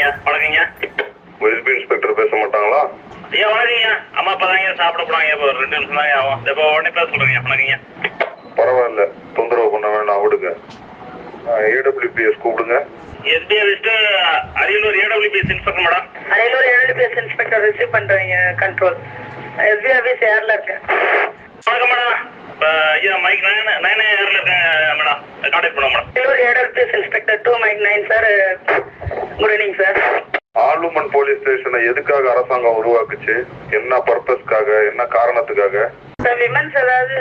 வணக்கங்க வணக்கங்க SP inspector பேச மாட்டாங்களா? ஐயா வணக்கங்க அம்மா அப்பா தாங்க. சாப்பிட போனாங்க இப்போ ஒரு ரெண்டு நிமிஷம் தாங்க ஆகும். இப்போ உடனே பேச சொல்றேங்க. வணக்கங்க பரவாயில்ல. தொந்தரவு பண்ண வேணாம். விடுங்க. ஏடபிள்யூபிஎஸ் கூப்பிடுங்க. SBI list Ariyalur AWPS inspector madam. Ariyalur ஏழு இன்ஸ்பெக்டர் ரிசீவ் பண்றீங்க. கண்ட்ரோல் எஸ்பி ஆஃபீஸ் ஏர்ல இருக்கேன் வணக்கம் மேடம். ஐயா மைக் நைன் நைன் ஏரில் இருக்கேன் மேடம். கான்டாக்ட் பண்ணுங்க மேடம். அரியலூர் ஏழு inspector two mike nine sir good evening sir ஆலுமன் police ஸ்டேஷனை எதுக்காக அரசாங்கம் உருவாக்குச்சு? என்ன பர்பஸ்க்காக என்ன காரணத்துக்காக? சார் விமன்ஸ் ஏதாவது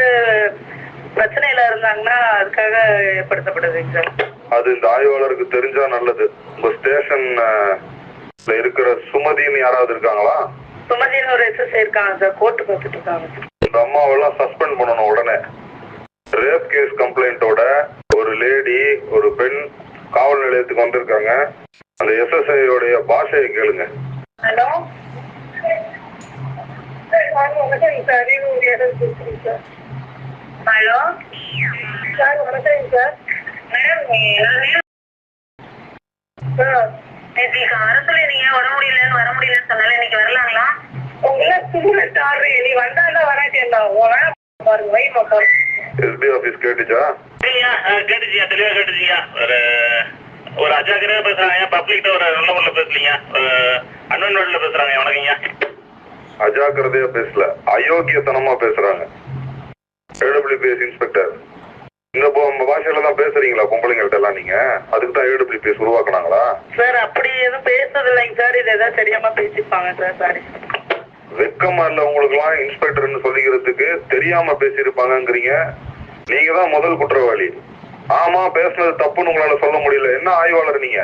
பிரச்சனையில இருந்தாங்கன்னா அதுக்காக ஏற்படுத்தப்படுதுங்க சார் அது இந்த ஆய்வாளருக்கு தெரிஞ்சா நல்லது. உங்க ஸ்டேஷன் இருக்கிற சுமதின்னு யாராவது இருக்காங்களா? சுமதினு ஒரு எஸ்எஸ்ஐ இருக்காங்க சார் கோர்ட்டு பார்த்துட்டு இருக்காங்க இந்த அம்மாவெல்லாம் சஸ்பெண்ட் பண்ணணும் உடனே. ரேப் கேஸ் கம்ப்ளைண்ட்டோட ஒரு லேடி ஒரு பெண் காவல் நிலையத்துக்கு வந்திருக்காங்க. அந்த எஸ்எஸ்ஐ உடைய பாஷையை கேளுங்க. ஹலோ? வணக்கம். சார் ஏழு சார். ஹலோ? சார் வணக்கம் சார். மேடம் சார் நேற்று அரசுல நீங்க உடம்பு முடியலன்னு வர முடியலன்னு சொன்னால இன்னைக்கு வரலாங்களா? உங்களை ஸ்டூடெண்ட் ஆடுறீங்க நீ வந்தாண்டா வராட்டி என்ன? பாருங்க. வைமா பாருங்க எஸ்பி ஆஃபீஸ் கேட்டுச்சா? கேட்டுச்சியா? கேட்டுச்சியா? ஒரு ஒரு அஜாக்கிரதையாக பேசுகிறாங்க பப்ளிக்கிட்ட ஒரு நல்ல முறையில் பேசலீங்க ஒரு அன்வன் வேர்டில் பேசுகிறாங்க வணக்கங்க. அஜாக்கிரதையா பேசல அயோக்கியத்தனமா பேசுறாங்க. ஏடபிள்யூபிஎஸ் இன்ஸ்பெக்டர் இந்த பாஷையில தான் பேசுறீங்களா பொம்பளைங்கள்ட்ட எல்லாம் நீங்க? அதுக்கு தான் ஏடபிள்யூபிஎஸ் உருவாக்குனாங்களா? சார் அப்படி எதுவும் பேசுறது இல்லைங்க சார் இது ஏதாவது தெரியாம பேசிப்பாங்க சார் சாரி வெக்கமா இல்ல உங்களுக்குலாம் இன்ஸ்பெக்டர்னு சொல்லிக்கிறதுக்கு தெரியாம பேசியிருப்பாங்கங்கிறீங்க. நீங்க தான் முதல் குற்றவாளி. ஆமா பேசுனது தப்புன்னு உங்களால சொல்ல முடியல. என்ன ஆய்வாளர் நீங்க?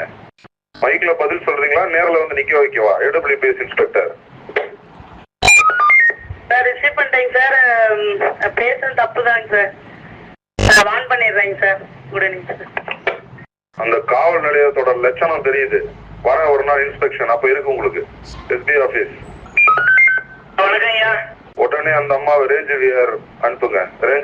மைக்ல பதில் சொல்றீங்களா? நேர்ல வந்து நிக்க வைக்கவா? ஏடபிள்யூபிஎஸ் இன்ஸ்பெக்டர் சார் ரிசீவ் பண்ணிட்டேங்க சார் பேசுறது தப்பு தாங்க சார் வான் பண்ணிடுறேங்க சார் சார் அந்த காவல் நிலையத்தோட லட்சணம் தெரியுது. வர ஒரு நாள் இன்ஸ்பெக்ஷன் அப்ப இருக்கு உங்களுக்கு. எஸ்பி ஆபீஸ் வணக்கங்கய்யா உடனே அந்த அம்மாவை ரேஞ்ச் அனுப்புங்க. ரேஞ்ச்